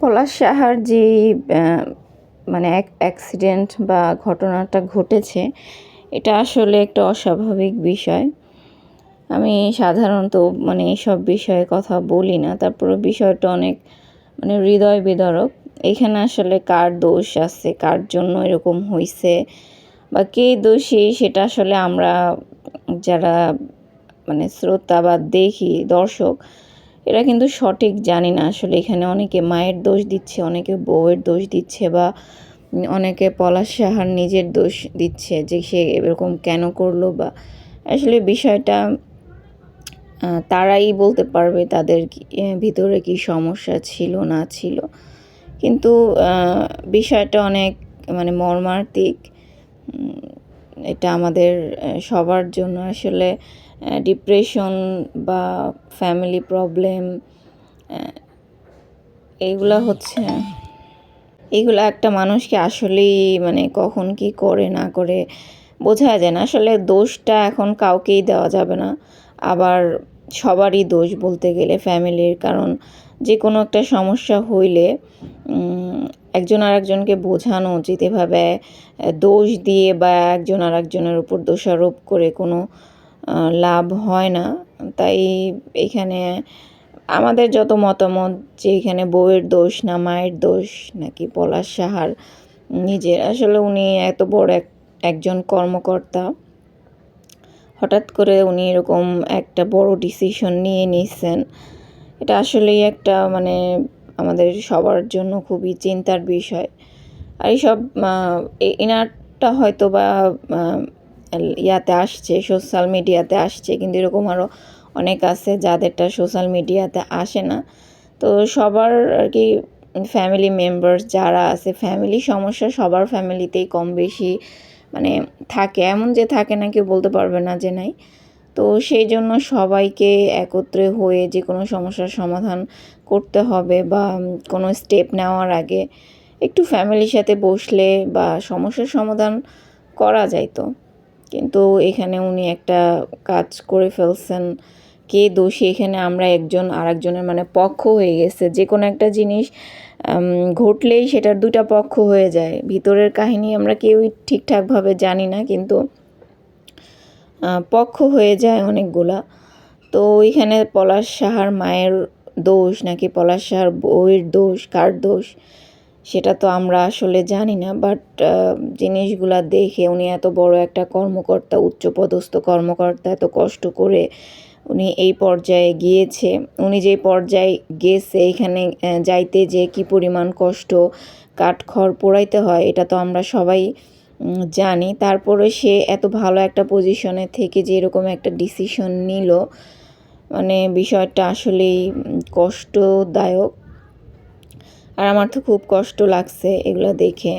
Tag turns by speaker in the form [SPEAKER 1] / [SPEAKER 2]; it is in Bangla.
[SPEAKER 1] পলাশ সাহার যে মানে এক অ্যাক্সিডেন্ট বা ঘটনাটা ঘটেছে, এটা আসলে একটা অস্বাভাবিক বিষয়। আমি সাধারণত মানে এসব বিষয়ে কথা বলি না তারপরে বিষয়টা অনেক মানে হৃদয় বিদারক। এখানে আসলে কার দোষ আছে, কার জন্য এরকম হয়েছে বা কে দোষী সেটা আসলে আমরা যারা মানে শ্রোতা বা দেখি, দর্শক এরা কিন্তু সঠিক জানি না। আসলে এখানে অনেকে মায়ের দোষ দিচ্ছে অনেকে বউয়ের দোষ দিচ্ছে বা অনেকে পলাশ সাহার নিজের দোষ দিচ্ছে যে সে এরকম কেন করল বা আসলে বিষয়টা তারাই বলতে পারবে তাদের ভিতরে কি সমস্যা ছিল না ছিল। কিন্তু বিষয়টা অনেক মানে মর্মান্তিক। উম, এটা আমাদের সবার জন্য আসলে ডিপ্রেশন বা ফ্যামিলি প্রবলেম এইগুলা হচ্ছে। এইগুলা একটা মানুষকে আসলেই মানে কখন কি করে না করে বোঝা যায় না। আসলে দোষটা এখন কাউকেই দেওয়া যাবে না। আবার সবারই দোষ বলতে গেলে ফ্যামিলির, কারণ যে কোনো একটা সমস্যা হইলে একজন আর একজনকে বোঝানো উচিত। এভাবে দোষ দিয়ে বা একজন আর একজনের উপর দোষারোপ করে কোনো লাভ হয় না। তাই এখানে আমাদের যত মতামত যে এখানে বউয়ের দোষ না মায়ের দোষ নাকি পলাশ সাহার নিজের, আসলে উনি এত বড় এক, একজন কর্মকর্তা। হঠাৎ করে উনি এরকম একটা বড় ডিসিশন নিয়ে নিচ্ছেন এটা আসলেই একটা মানে আমাদের সবার জন্য খুবই চিন্তার বিষয়। আর এইসব এনারটা হয়তো বা ইয়াতে আসছে, সোশ্যাল মিডিয়াতে আসছে, কিন্তু এরকম আরও অনেক আছে যাদেরটা সোশ্যাল মিডিয়াতে আসে না। তো সবার আর কি ফ্যামিলি মেম্বার্স যারা আছে ফ্যামিলি সমস্যা সবার ফ্যামিলিতেই কম বেশি মানে থাকে। এমন যে থাকে না, কেউ বলতে পারবে না যে নাই। তো সেই জন্য সবাইকে একত্রে হয়ে যে কোনো সমস্যার সমাধান করতে হবে বা কোনো স্টেপ নেওয়ার আগে একটু ফ্যামিলির সাথে বসলে বা সমস্যার সমাধান করা যাইতো কিন্তু এখানে উনি একটা কাজ করে ফেলছেন কে দোষী? এখানে আমরা একজন আরেকজনের মানে পক্ষ হয়ে গেছে। যে কোনো একটা জিনিস ঘটলেই সেটার দুটা পক্ষ হয়ে যায়। ভিতরের কাহিনী আমরা কেউই ঠিকঠাকভাবে জানি না, কিন্তু পক্ষ হয়ে যায় অনেকগুলা। তো ওইখানে পলাশ সাহার মায়ের দোষ নাকি পলাশ সাহার বউয়ের দোষ? কার দোষ? সেটা তো আমরা আসলে জানি না বাট জিনিসগুলা দেখে উনি এত বড় একটা কর্মকর্তা, উচ্চপদস্থ কর্মকর্তা, এত কষ্ট করে উনি এই পর্যায়ে গিয়েছে। উনি যে পর্যায়ে গেছে, এখানে যাইতে যে কি পরিমাণ কষ্ট, কাঠখড় পোড়াইতে হয়, এটা তো আমরা সবাই জানি। তারপরে সে এত ভালো একটা পজিশনে থেকে যে এরকম একটা ডিসিশন নিল মানে বিষয়টা আসলেই কষ্টদায়ক। আর আমার তো খুব কষ্ট লাগছে এগুলো দেখে।